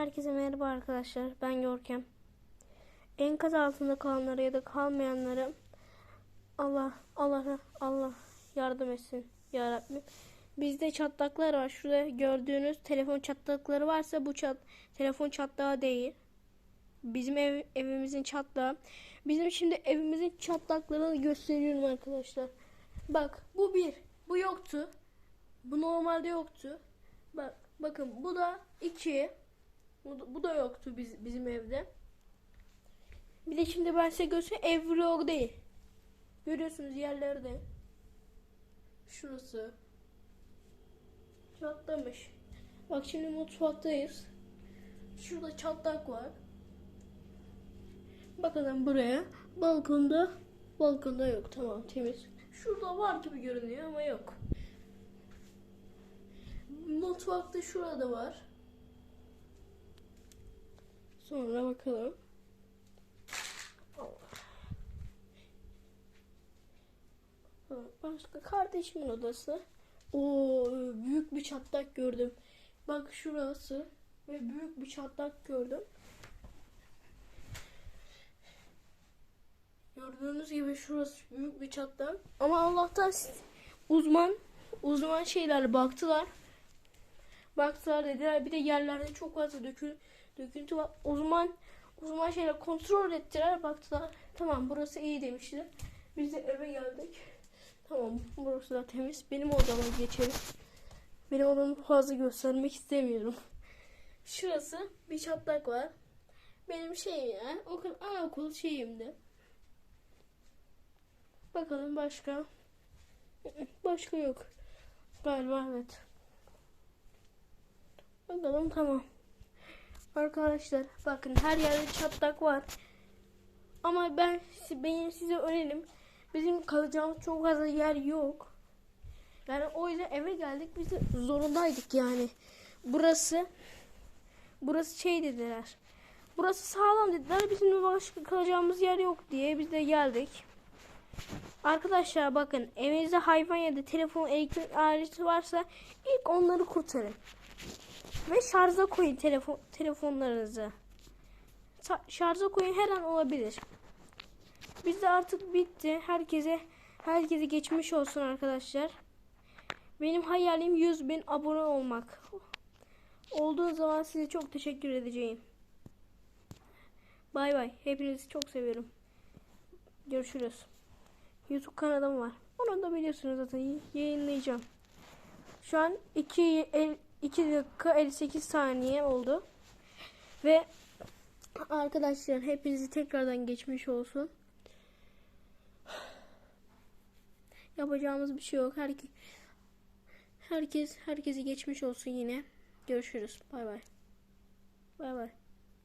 Herkese merhaba arkadaşlar. Ben Görkem. Enkaz altında kalanlara ya da kalmayanlara Allah Allah Allah yardım etsin ya Rabbim. Bizde çatlaklar var. Şurada gördüğünüz telefon çatlakları varsa bu çat telefon çatlağı değil. Bizim ev, evimizin çatlağı. Bizim şimdi evimizin çatlaklarını gösteriyorum arkadaşlar. Bak bu bir. Bu yoktu. Bu normalde yoktu. Bak bakın bu da iki. Bu bu da yoktu biz, bizim evde. Bir de şimdi ben size göstereyim. Ev vlog değil. Görüyorsunuz yerlerde. Şurası. Çatlamış. Bak şimdi mutfaktayız. Şurada çatlak var. Bakalım buraya. Balkonda. Balkonda yok. Tamam temiz. Şurada var gibi görünüyor ama yok. Mutfakta şurada var. Sonra bakalım. Başka kardeşimin odası. Oo büyük bir çatlak gördüm. Bak şurası ve büyük bir çatlak gördüm. Gördüğünüz gibi şurası büyük bir çatlak. Ama Allah'tan uzman uzman şeyler baktılar. Baktılar dediler bir de yerlerde çok fazla dökü, döküntü var. Uzman uzman şeyler kontrol ettiler baktılar. Tamam burası iyi demişler. Biz de eve geldik. Tamam burası da temiz. Benim odama geçelim. Benim odamı fazla göstermek istemiyorum. Şurası bir çatlak var. Benim şeyim ya. Okul, anaokul şeyimde. Bakalım başka. Başka yok. Galiba evet. Bakalım tamam. Arkadaşlar bakın her yerde çatlak var. Ama ben benim size önerim. Bizim kalacağımız çok fazla yer yok. Yani o yüzden eve geldik. Biz de zorundaydık yani. Burası burası şey dediler. Burası sağlam dediler. Bizim başka kalacağımız yer yok diye biz de geldik. Arkadaşlar bakın evinizde hayvan ya da telefon elektrik aleti varsa ilk onları kurtarın. Ve şarja koyun telefon telefonlarınızı. Şarja koyun her an olabilir. Bizde artık bitti. Herkese herkese geçmiş olsun arkadaşlar. Benim hayalim 100 bin abone olmak. Olduğu zaman size çok teşekkür edeceğim. Bay bay. Hepinizi çok seviyorum. Görüşürüz. YouTube kanalım var. Onu da biliyorsunuz zaten yayınlayacağım. Şu an 2 2 dakika 58 saniye oldu. Ve arkadaşlar hepinizi tekrardan geçmiş olsun. Yapacağımız bir şey yok. Herkes herkes herkesi geçmiş olsun yine. Görüşürüz. Bay bay. Bay bay.